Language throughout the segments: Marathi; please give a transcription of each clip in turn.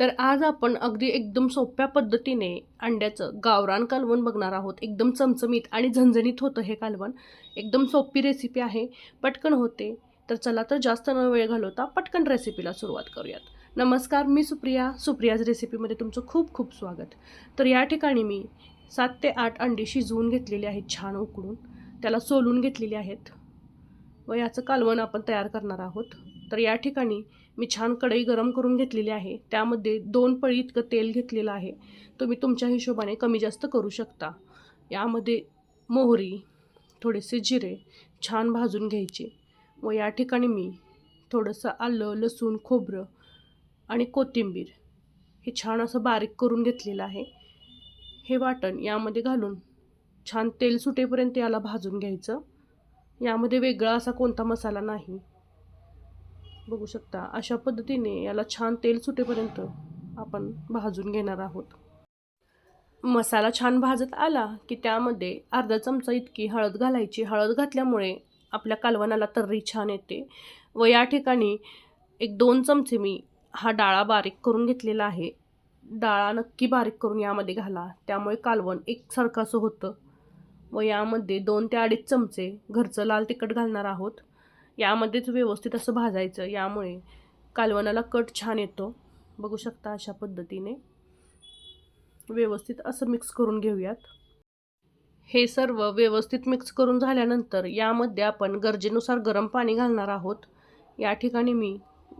तर आज आपण अगदी एकदम सोप्या पद्धतीने अंड्याचं गावरान कालवण बघणार आहोत. एकदम चमचमीत आणि झणझणीत होतं हे कालवण. एकदम सोपी रेसिपी आहे. पटकन होते. तर चला तर जास्त न वेळ घालवता पटकन रेसिपीला सुरुवात करूयात. नमस्कार मी सुप्रिया. सुप्रियाज रेसिपीमध्ये तुमचं खूप खूप स्वागत. तर या ठिकाणी मी सात ते आठ अंडी शिजवून घेतलेली आहेत छान उकडून. त्याला सोलून घेतलेली आहेत. व याचं कालवण आपण तयार करणार आहोत. तर या ठिकाणी मी छान कढई गरम करून घेतलेली आहे. त्यामध्ये दोन पळी इतकं तेल घेतलेलं आहे. तुम्ही तुमच्या हिशोबाने कमी जास्त करू शकता. यामध्ये मोहरी थोडेसे जिरे छान भाजून घ्यायचे. व या ठिकाणी मी थोडंसं आलं लसूण खोबरं आणि कोथिंबीर हे छान असं बारीक करून घेतलेलं आहे. हे वाटण यामध्ये घालून छान तेल सुटेपर्यंत याला भाजून घ्यायचं. यामध्ये वेगळा असा कोणता मसाला नाही. बघू शकता. अशा पद्धतीने याला छान तेल सुटेपर्यंत आपण भाजून घेणार आहोत. मसाला छान भाजत आला की त्यामध्ये अर्धा चमचा इतकी हळद घालायची. हळद घातल्यामुळे आपल्या कालवणाला तर्री छान येते व या ठिकाणी एक दोन चमचे मी हा डाळा बारीक करून घेतलेला आहे. डाळा नक्की बारीक करून यामध्ये घाला. त्यामुळे कालवण एकसारखं होतं व यामध्ये दोन ते अडीच चमचे घरचं लाल तिखट घालणार आहोत. यामध्येच व्यवस्थित असं भाजायचं यामुळे कालवणाला कट छान येतो. बघू शकता अशा पद्धतीने. व्यवस्थित असं मिक्स करून घेऊयात. हे सर्व व्यवस्थित मिक्स करून झाल्यानंतर यामध्ये आपण गरजेनुसार गरम पाणी घालणार आहोत. या ठिकाणी मी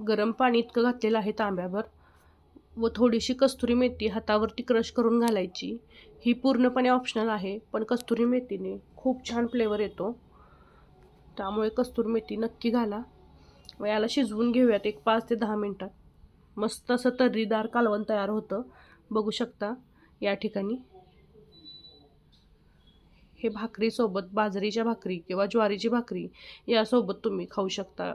गरम पाणी इतकं घातलेलं आहे तांब्यावर व थोडीशी कस्तुरी मेथी हातावरती क्रश करून घालायची. ही पूर्णपणे ऑप्शनल आहे पण कस्तुरी मेथीने खूप छान फ्लेवर येतो. त्यामुळे कस्तुरी मेथी नक्की घाला. व याला शिजवून घेऊयात एक पाच ते दहा मिनटात. मस्त असं तर्रीदार कालवण तयार होतं. बघू शकता या ठिकाणी. हे भाकरीसोबत बाजरीच्या भाकरी किंवा ज्वारीची भाकरी यासोबत तुम्ही खाऊ शकता.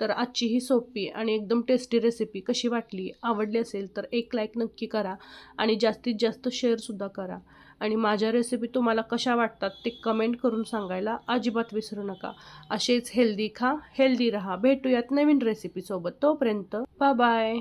तर आजची ही सोपी आणि एकदम टेस्टी रेसिपी कशी वाटली आवडली असेल तर एक लाईक नक्की करा आणि जास्तीत जास्त शेअरसुद्धा करा. आणि माझ्या रेसिपी तुम्हाला कशा वाटतात ते कमेंट करून सांगायला अजिबात विसरू नका. असेच हेल्दी खा हेल्दी रहा. भेटूयात नवीन रेसिपीसोबत तोपर्यंत बा बाय